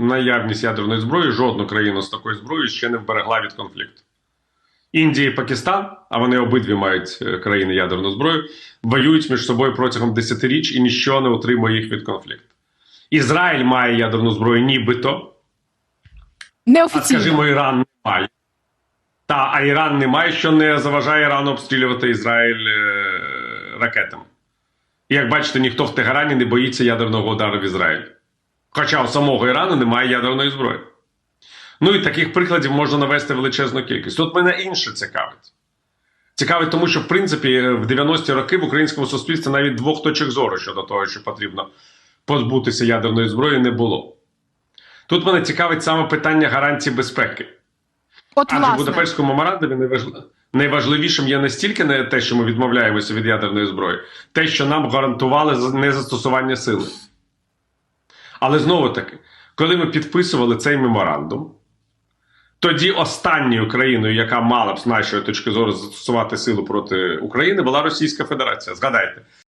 наявність ядерної зброї жодну країну з такою зброєю ще не вберегла від конфлікту. Індія і Пакистан, а вони обидві мають е, країни ядерну зброю, воюють між собою протягом десятиріч і ніщо не утримує їх від конфлікту. Ізраїль має ядерну зброю, нібито, а скажімо, Іран не має. Та, а Іран не має, що не заважає Ірану обстрілювати Ізраїль е, ракетами. І як бачите, ніхто в Тегерані не боїться ядерного удару в Ізраїль. Хоча у самого Ірану немає ядерної зброї. Ну і таких прикладів можна навести величезну кількість. Тут мене інше цікавить. Цікавить, тому що, в принципі, в 90-ті роки в українському суспільстві навіть двох точок зору щодо того, що потрібно позбутися ядерної зброї, не було. Тут мене цікавить саме питання гарантій безпеки. От Адже в. Будапештському меморандумі найважливішим є не стільки не те, що ми відмовляємося від ядерної зброї, те, що нам гарантували за- незастосування сили. Але знову таки, коли ми підписували цей меморандум, тоді останньою країною, яка мала б з нашої точки зору застосувати силу проти України, була Російська Федерація. Згадайте,